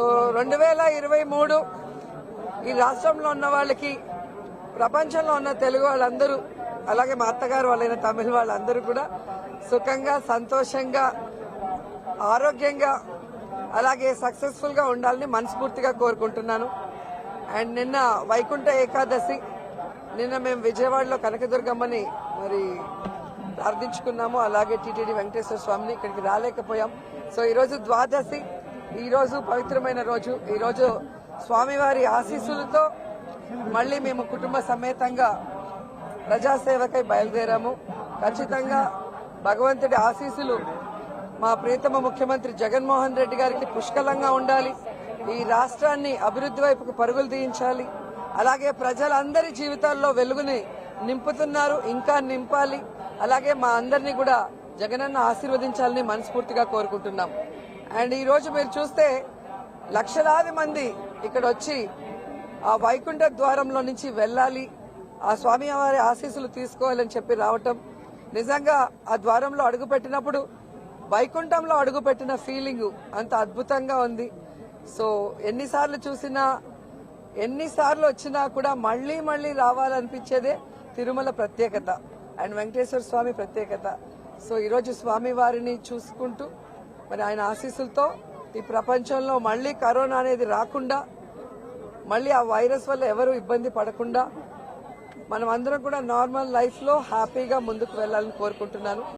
So రెండు వేల ఇరవై మూడు ఈ రాష్ట్రంలో ఉన్న వాళ్ళకి ప్రపంచంలో ఉన్న తెలుగు వాళ్ళందరూ అలాగే మా అత్తగారు వాళ్ళైన తమిళ వాళ్ళందరూ కూడా సుఖంగా సంతోషంగా ఆరోగ్యంగా అలాగే సక్సెస్ఫుల్గా ఉండాలని మనస్ఫూర్తిగా కోరుకుంటున్నాను. అండ్ నిన్న వైకుంఠ ఏకాదశి నిన్న మేము విజయవాడలో కనకదుర్గమ్మని మరి ప్రార్థించుకున్నాము. అలాగే టీటీడీ వెంకటేశ్వర స్వామిని ఇక్కడికి రాలేకపోయాం. సో ఈరోజు ద్వాదశి ఈరోజు పవిత్రమైన రోజు. ఈరోజు స్వామివారి ఆశీస్సులతో మళ్ళీ మేము కుటుంబ సమేతంగా ప్రజాసేవకై బయలుదేరాము. ఖచ్చితంగా భగవంతుడి ఆశీస్సులు మా ప్రియతమ ముఖ్యమంత్రి జగన్మోహన్ రెడ్డి గారికి పుష్కలంగా ఉండాలి. ఈ రాష్ట్రాన్ని అభివృద్ధి వైపుకు పరుగులు తీయించాలి. అలాగే ప్రజలందరి జీవితాల్లో వెలుగుని నింపుతున్నారు. ఇంకా నింపాలి. అలాగే మా అందరినీ కూడా జగనన్న ఆశీర్వదించాలని మనస్ఫూర్తిగా కోరుకుంటున్నాం. అండ్ ఈరోజు మీరు చూస్తే లక్షలాది మంది ఇక్కడ వచ్చి ఆ వైకుంఠ ద్వారంలో నుంచి వెళ్ళాలి ఆ స్వామి వారి ఆశీస్సులు తీసుకోవాలని చెప్పి రావటం. నిజంగా ఆ ద్వారంలో అడుగుపెట్టినప్పుడు వైకుంఠంలో అడుగుపెట్టిన ఫీలింగ్ అంత అద్భుతంగా ఉంది. సో ఎన్నిసార్లు చూసినా ఎన్నిసార్లు వచ్చినా కూడా మళ్ళీ మళ్ళీ రావాలనిపించేదే తిరుమల ప్రత్యేకత అండ్ వెంకటేశ్వర స్వామి ప్రత్యేకత. సో ఈరోజు స్వామి వారిని చూసుకుంటూ మరి ఆయన ఆశీస్సులతో ఈ ప్రపంచంలో మళ్ళీ కరోనా అనేది రాకుండా మళ్ళీ ఆ వైరస్ వల్ల ఎవరు ఇబ్బంది పడకుండా మనం అందరం కూడా నార్మల్ లైఫ్లో హ్యాపీగా ముందుకు వెళ్ళాలని కోరుకుంటున్నాను.